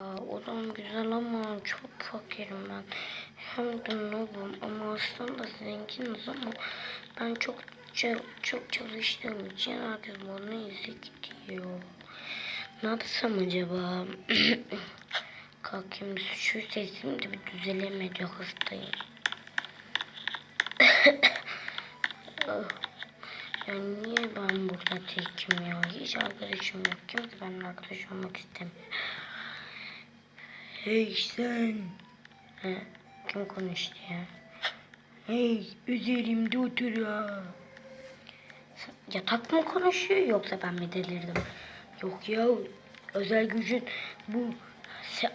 Odam güzel ama çok fakirim ben. Hem de nobum ama aslında zenginiz ama ben çok çok, çalıştığım için herkes bana izi gidiyor. Ne yapsam acaba? Kalkayım şu sesim de bir düzelemedi hastayım. Ya niye ben burada tekim ya? Hiç arkadaşım yok. Kimse benimle arkadaş olmak istemiyor. Hey sen. He, kim konuştu ya? Hey üzerimde otur ya. Yatak mı konuşuyor yoksa ben mi delirdim? Yok ya özel gücün bu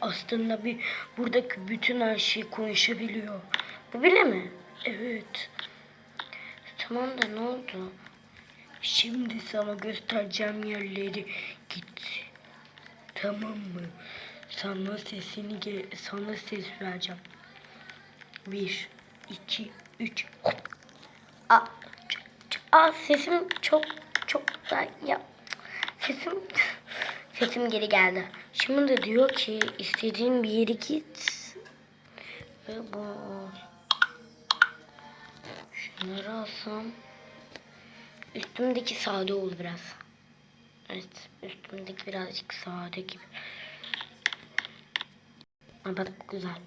aslında bir buradaki bütün her şeyi konuşabiliyor. Bu bile mi? Evet. Tamam da ne oldu? Şimdi sana göstereceğim yerleri git. Tamam mı? Sana sesini sana ses vereceğim. Bir, iki, üç. Ç- aa sesim çok çok da ya sesim sesim geri geldi. Şimdi de diyor ki istediğin bir yere git. Ve bu şunları alsam üstümdeki sade oldu biraz. Evet üstümdeki birazcık sade gibi. Ama güzel.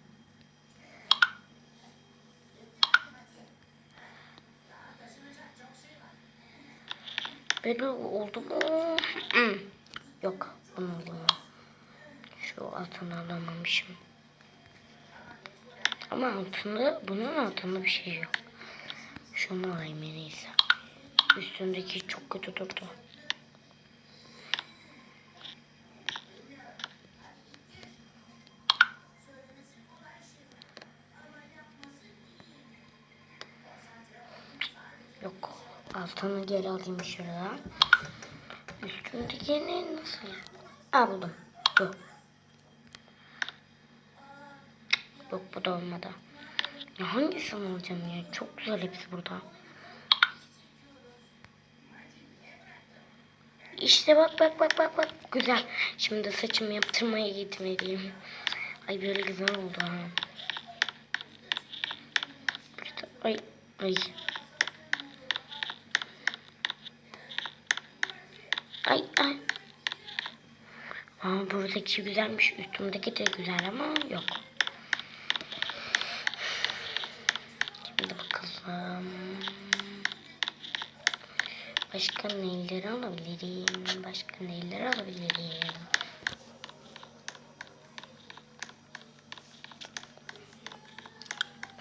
Böyle oldu mu? Hmm. Yok bunu alayım. Şu altını alamamışım. Ama altında bunun altında bir şey yok. Şunu alayım en. Üstündeki çok kötü durdu. Yok. Altını geri alayım şuradan. Üstündekini nasıl? Aa buldum. Yok. Yok bu da olmadı. Ya hangisini alacağım ya? Çok güzel hepsi burada. İşte bak bak bak bak bak. Güzel. Şimdi saçımı yaptırmaya gitmeliyim. Ay böyle güzel oldu ha. Ay. Ay ay. Aa, buradaki güzelmiş. Üstümdeki de güzel ama yok. Şimdi bakalım. Başka neyleri alabilirim? Başka neyleri alabilirim?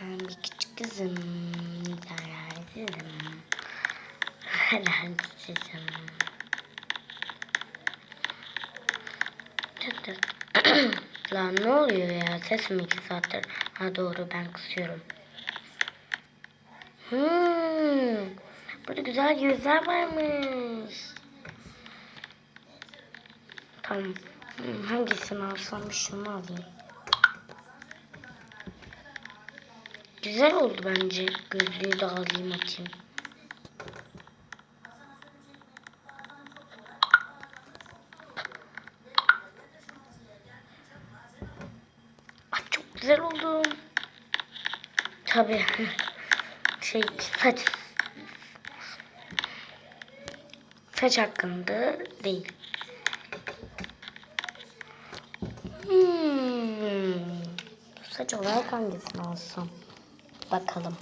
Ben bir küçük kızım. Zararsızım. Zararsızım. Tut. Lan ne oluyor ya? Ses mi iki saattir? Ha doğru ben kısıyorum. Hmm. Burada güzel yüzler varmış. Tamam. Hmm, hangisini alsam şunu alayım. Güzel oldu bence. Gözlüğü de alayım atayım. Güzel oldu. Tabii. Şey saç saç hakkında değil. Hmm. Saç olarak hangisini alsam? Bakalım.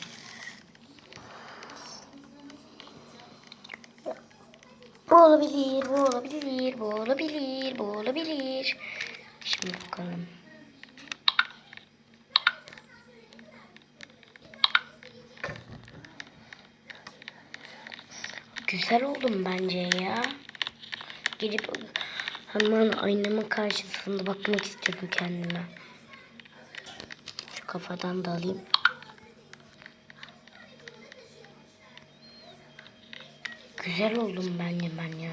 Bu olabilir, bu olabilir, bu olabilir, bu olabilir. Şimdi bakalım. Güzel oldum bence ya. Gelip hemen aynamın karşısında bakmak istiyorum kendime. Şu kafadan da alayım. Güzel oldum bence ben ya.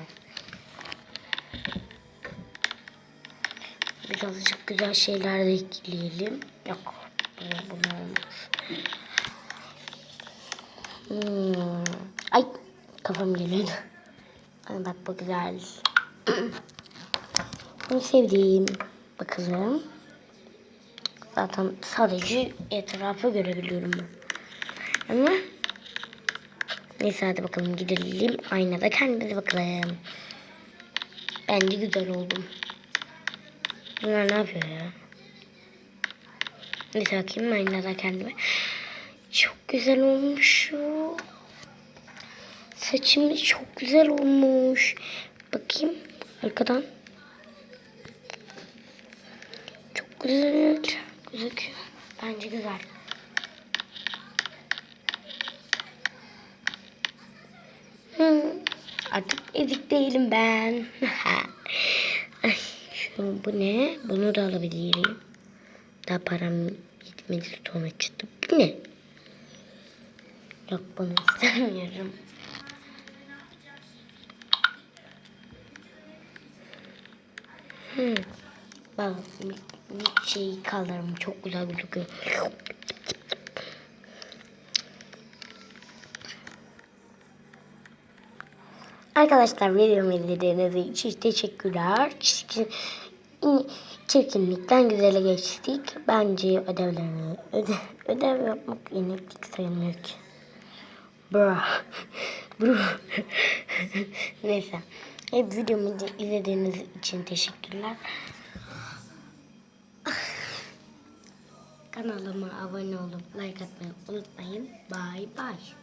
Birazcık güzel şeyler de ekleyelim. Yok. Bu, bunu olmaz. Hmm. Ay kafam geliyordu. Ay, bak bu güzel. Bunu sevdiğim. Bakalım. Zaten sadece etrafı görebiliyorum ben. Ama neyse hadi bakalım gidelim. Aynada kendimize bakalım. Bence güzel oldum. Bunlar ne yapıyor ya? Neyse bakayım aynada kendime. Çok güzel olmuş. Saçım çok güzel olmuş. Bakayım arkadan. Çok güzel gözüküyor. Bence güzel. Hmm, Artık ezik değilim ben. Ay, Şu bu ne? Bunu da alabilirim. Daha param yetmedi sonra çıktı. Bu ne? Yok bunu istemiyorum. Hmm. Bak bir şey kaldırım çok güzel gözüküyor. Arkadaşlar videomu izlediğiniz için teşekkürler. Çirkin, çirkinlikten güzele geçtik. Bence ödevlerimi öde, ödev yapmak yeneklik sayılmıyor ki. Bro. Bro. Neyse. Hep videomu izlediğiniz için teşekkürler. Kanalıma abone olup like atmayı unutmayın. Bye bye.